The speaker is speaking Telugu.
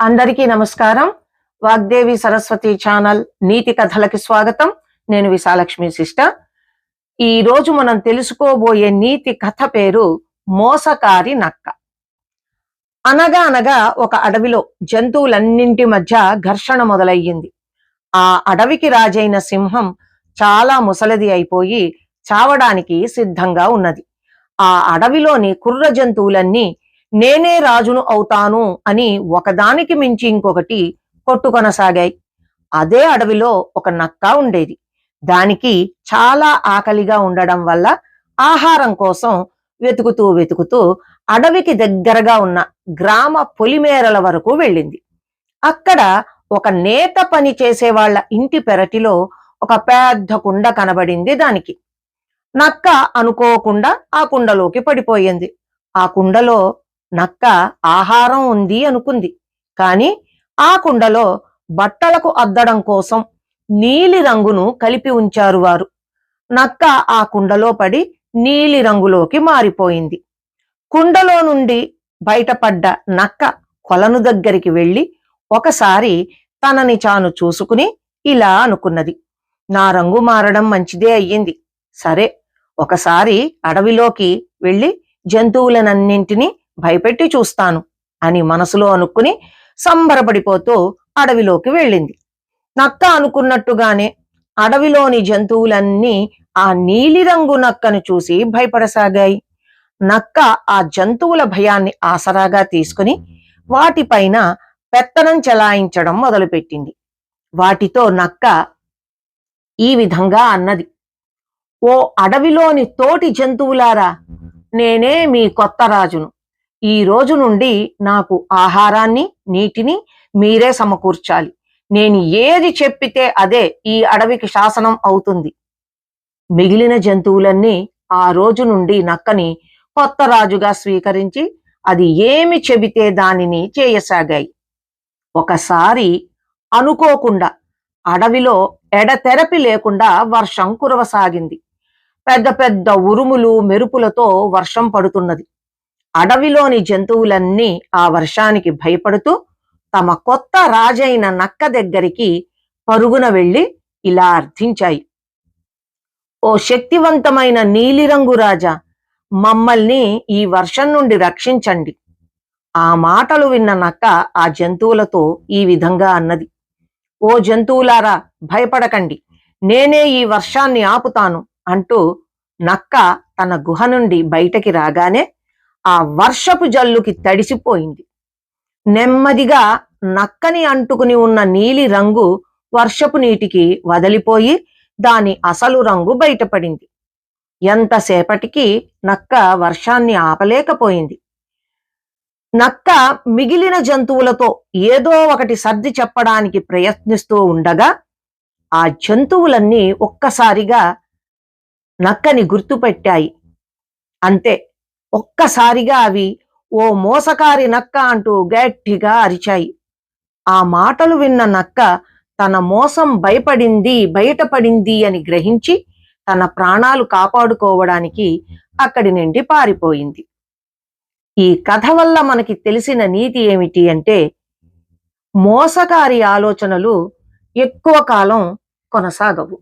అందరికీ నమస్కారం. వాగ్దేవి సరస్వతి ఛానల్ నీతి కథలకి స్వాగతం. నేను విశాలక్ష్మి సిస్టర్. ఈ రోజు మనం తెలుసుకోబోయే నీతి కథ పేరు మోసకారి నక్క. అనగా అనగా ఒక అడవిలో జంతువులన్నింటి మధ్య ఘర్షణ మొదలయ్యింది. ఆ అడవికి రాజైన సింహం చాలా ముసలిది అయిపోయి చావడానికి సిద్ధంగా ఉన్నది. ఆ అడవిలోని కుర్ర జంతువులన్నీ నేనే రాజును అవుతాను అని ఒకదానికి మించి ఇంకొకటి కొట్టుకొనసాగాయి. అదే అడవిలో ఒక నక్క ఉండేది. దానికి చాలా ఆకలిగా ఉండడం వల్ల ఆహారం కోసం వెతుకుతూ వెతుకుతూ అడవికి దగ్గరగా ఉన్న గ్రామ పొలిమేరల వరకు వెళ్ళింది. అక్కడ ఒక నేత పని చేసేవాళ్ళ ఇంటి పెరటిలో ఒక పెద్ద కుండ కనబడింది దానికి. నక్క అనుకోకుండా ఆ కుండలోకి పడిపోయింది. ఆ కుండలో నక్క ఆహారం ఉంది అనుకుంది. కాని ఆ కుండలో బట్టలకు అద్దడం కోసం నీలి రంగును కలిపి ఉంచారు వారు. నక్క ఆ కుండలో పడి నీలి రంగులోకి మారిపోయింది. కుండలో నుండి బయటపడ్డ నక్క కొలను దగ్గరికి వెళ్ళి ఒకసారి తనని చాను చూసుకుని ఇలా అనుకున్నది. నా రంగు మారడం మంచిదే అయ్యింది. సరే ఒకసారి అడవిలోకి వెళ్ళి జంతువులనన్నింటినీ భయపెట్టి చూస్తాను అని మనసులో అనుకుని సంబరపడిపోతూ అడవిలోకి వెళ్ళింది. నక్క అనుకున్నట్టుగానే అడవిలోని జంతువులన్నీ ఆ నీలిరంగు నక్కను చూసి భయపడసాగాయి. నక్క ఆ జంతువుల భయాన్ని ఆసరాగా తీసుకుని వాటిపైన పెత్తనం చెలాయించడం మొదలుపెట్టింది. వాటితో నక్క ఈ విధంగా అన్నది ఓ అడవిలోని తోటి జంతువులారా నేనే మీ కొత్త రాజును. ఈ రోజు నుండి నాకు ఆహారాన్ని నీటిని మీరే సమకూర్చాలి. నేను ఏది చెప్పితే అదే ఈ అడవికి శాసనం అవుతుంది. మిగిలిన జంతువులన్నీ ఆ రోజు నుండి నక్కని కొత్త రాజుగా స్వీకరించి అది ఏమి చెబితే దానిని చేయసాగాయి. ఒకసారి అనుకోకుండా అడవిలో ఎడతెరపి లేకుండా వర్షం కురవసాగింది. పెద్ద పెద్ద ఉరుములు మెరుపులతో వర్షం పడుతున్నది. అడవిలోని జంతువులన్నీ ఆ వర్షానికి భయపడుతూ తమ కొత్త రాజైన నక్క దగ్గరికి పరుగున వెళ్ళి ఇలా అర్థించాయి. ఓ శక్తివంతమైన నీలిరంగు రాజా మమ్మల్ని ఈ వర్షం నుండి రక్షించండి. ఆ మాటలు విన్న నక్క ఆ జంతువులతో ఈ విధంగా అన్నది. ఓ జంతువులారా భయపడకండి నేనే ఈ వర్షాన్ని ఆపుతాను అంటూ నక్క తన గుహ నుండి బయటకి రాగానే ఆ వర్షపు జల్లుకి తడిసిపోయింది. నెమ్మదిగా నక్కని అంటుకుని ఉన్న నీలి రంగు వర్షపు నీటికి వదిలిపోయి దాని అసలు రంగు బయటపడింది. ఎంతసేపటికి నక్క వర్షాన్ని ఆపలేకపోయింది. నక్క మిగిలిన జంతువులతో ఏదో ఒకటి సర్ది చెప్పడానికి ప్రయత్నిస్తూ ఉండగా ఆ జంతువులన్నీ ఒక్కసారిగా నక్కని గుర్తుపెట్టాయి. అంతే ఒక్కసారిగా అవి ఓ మోసకారి నక్క అంటూ గట్టిగా అరిచాయి. ఆ మాటలు విన్న నక్క తన మోసం భయపడింది బయటపడింది అని గ్రహించి తన ప్రాణాలు కాపాడుకోవడానికి అక్కడి నుండి పారిపోయింది. ఈ కథ వల్ల మనకి తెలిసిన నీతి ఏమిటి అంటే మోసకారి ఆలోచనలు ఎక్కువ కాలం కొనసాగవు.